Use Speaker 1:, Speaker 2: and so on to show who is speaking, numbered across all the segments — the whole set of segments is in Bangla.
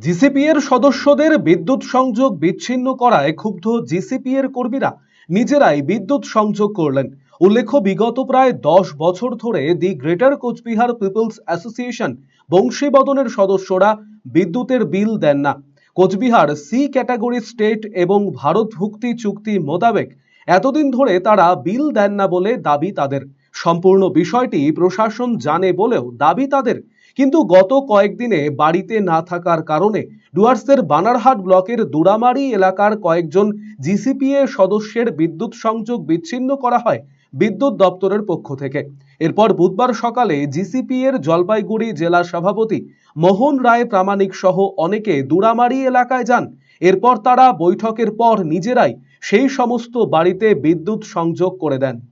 Speaker 1: জিসিপি এর সদস্যদের বিদ্যুৎ সংযোগ বিচ্ছিন্ন করায় ক্ষুব্ধ জিসিপি এর কর্মীরা নিজেরাই বিদ্যুৎ সংযোগ করলেন। উল্লেখ্য, বিগত প্রায় দশ বছর ধরে the greater Coochbehar peoples association বংশীবদনের সদস্যরা বিদ্যুতের বিল দেন না। কোচবিহার সি ক্যাটাগরি স্টেট এবং ভারত ভুক্তি চুক্তি মোতাবেক এতদিন ধরে তারা বিল দেন না বলে দাবি তাদের। সম্পূর্ণ বিষয়টি প্রশাসন জানে বলেও দাবি তাদের। কিন্তু গত কয়েকদিনে বাড়িতে না থাকার কারণে ডুয়ার্সের বানারহাট ব্লকের দুরামারি এলাকার কয়েকজন জিসিপিএ সদস্যের বিদ্যুৎ সংযোগ বিচ্ছিন্ন করা হয় বিদ্যুৎ দপ্তরের পক্ষ থেকে। এরপর বুধবার সকালে জিসিপি এর জলপাইগুড়ি জেলা সভাপতি মোহন রায় প্রামাণিক সহ অনেকে দুরামারি এলাকায় যান। এরপর তারা বৈঠকের পর নিজেরাই সেই সমস্ত বাড়িতে বিদ্যুৎ সংযোগ করে দেন।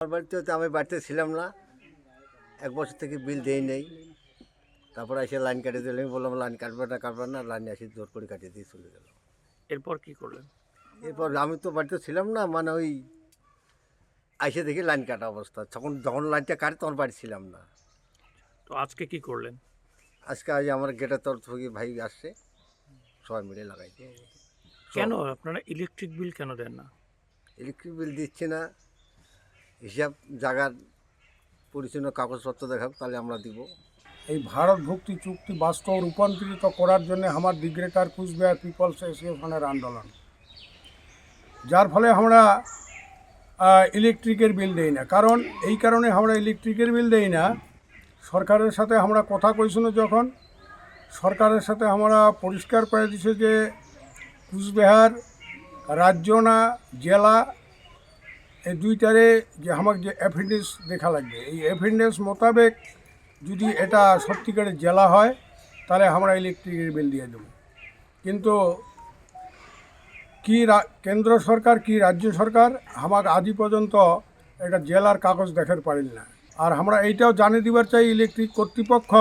Speaker 2: আমার বাড়িতে তো আমি বাড়িতে ছিলাম না। এক বছর থেকে বিল দেই নেই। তারপর এসে লাইন কাটিয়ে দিলে। আমি বললাম লাইন কাটবে না কাটবে না। লাইন এসে জোর করে কাটিয়ে দিয়ে চলে গেল।
Speaker 3: এরপর কি করলেন?
Speaker 2: এরপর আমি তো বাড়িতে ছিলাম না মানে ওই আইসে দেখি লাইন কাটা অবস্থা। তখন যখন লাইনটা কাটে তখন বাড়ি ছিলাম না।
Speaker 3: তো আজকে কি করলেন?
Speaker 2: আজকে আজ আমার গেটের তরফ থেকে ভাই আসছে। সবাই মিলে লাগাই
Speaker 3: কেন? আপনারা ইলেকট্রিক বিল কেন দেন না?
Speaker 2: ইলেকট্রিক বিল দিচ্ছে না। হিসাব, জায়গার পরিচ্ছন্ন কাগজপত্র দেখাব তাহলে আমরা দিব।
Speaker 4: এই ভারত ভুক্তি চুক্তি বাস্তব রূপান্তরিত করার জন্য আমার দি গ্রেটার কুচবিহার পিপলস অ্যাসোসিয়েশনের আন্দোলন। যার ফলে আমরা ইলেকট্রিকের বিল দেই না। কারণ, এই কারণে আমরা ইলেকট্রিকের বিল দেই না। সরকারের সাথে আমরা কথা কইছিল যখন। সরকারের সাথে আমরা পরিষ্কার করে দিছে যে কুচবিহার রাজ্য না, জেলা এই দুইটারে যে আমাকে যে অ্যাফিডেন্স দেখা লাগবে, এই অ্যাফিডেন্স মোতাবেক যদি এটা সত্যিকারের জেলা হয়, তাহলে আমরা ইলেকট্রিকের বিল দিয়ে দেবো। কিন্তু কি কেন্দ্র সরকার কি রাজ্য সরকার আমাকে আজই পর্যন্ত এটা জেলার কাগজ দেখার পারেন না। আর আমরা এইটাও জানিয়ে দিবার চাই ইলেকট্রিক কর্তৃপক্ষ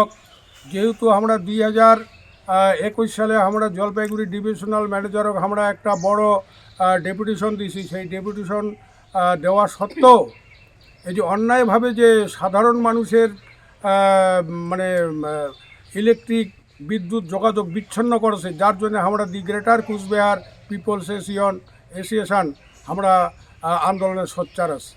Speaker 4: যেহেতু আমরা দুই হাজার একুশ সালে আমরা জলপাইগুড়ি ডিভিশনাল ম্যানেজারক আমরা একটা বড় ডেপুটেশন দিয়েছি। সেই ডেপুটেশন দেওয়া সত্ত্বেও এই যে অন্যায়ভাবে যে সাধারণ মানুষের মানে ইলেকট্রিক বিদ্যুৎ যোগাযোগ বিচ্ছিন্ন করেছে, যার জন্য আমরা the greater Coochbehar peoples association, association আমরা আন্দোলনের সোচ্চার আছি।